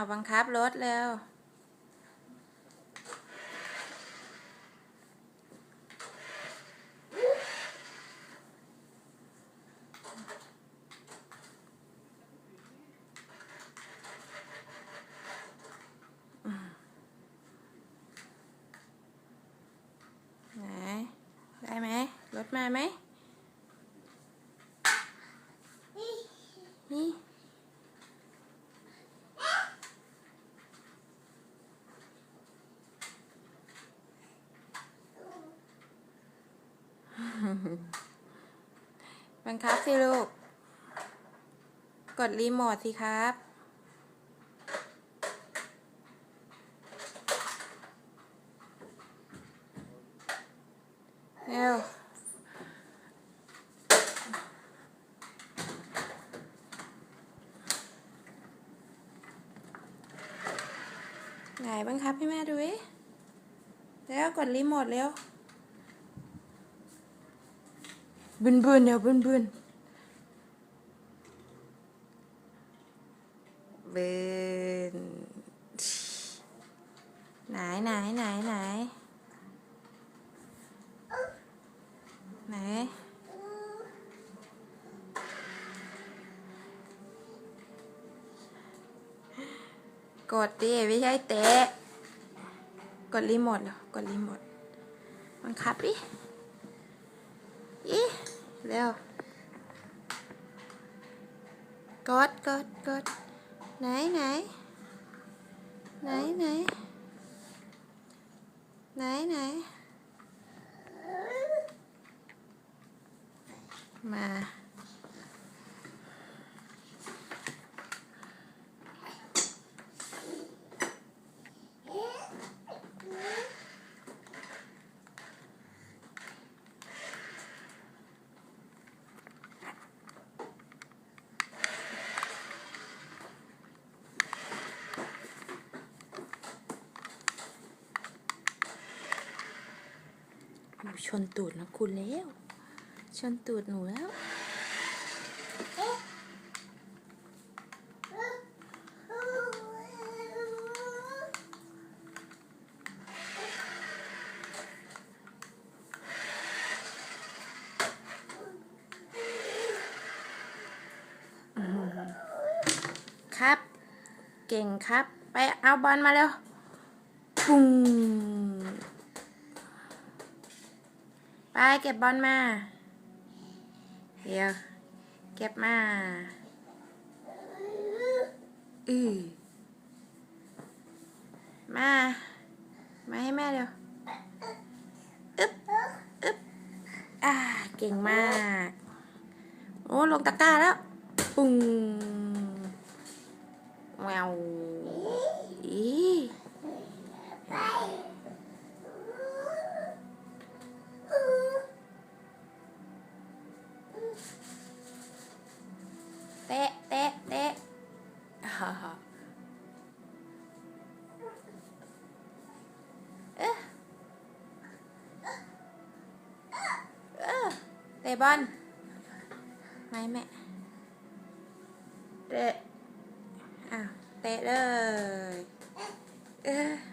าวบังคับรถเร็วไหน ได้ไหม รถมาไหม นี่ บังคับสิลูก กดรีโมทสิครับ เร็วไหนบ้างครับให้แม่ดูดิแล้วกดรีโมทเร็ว บึนบึนเดี๋ยวบึนบึนบึนไหนไหนไหนไหนไหนกดดิไม่ใช่เตะ กดรีโมทเหรอกดรีโมทบังคับดิอี เร็วกดกดกดไหนไหนไหนไหนไหนไหนมา หนู ชนตูดนะคุณแล้ว ชนตูดหนูแล้ว ครับ เก่งครับ ไปเอาบอลมาเร็วปุ้ง ไป เก็บบอลมา เดี๋ยว เก็บมา อือมา มาให้แม่เร็วอึ๊บอึ๊บอ่า เก่งมาก โอ้ ลงตะกร้าแล้ว ปุ้งแววอี เอ๊ะเออเตะบอลไม่แม่เตะอ้าวเตะเลยเออ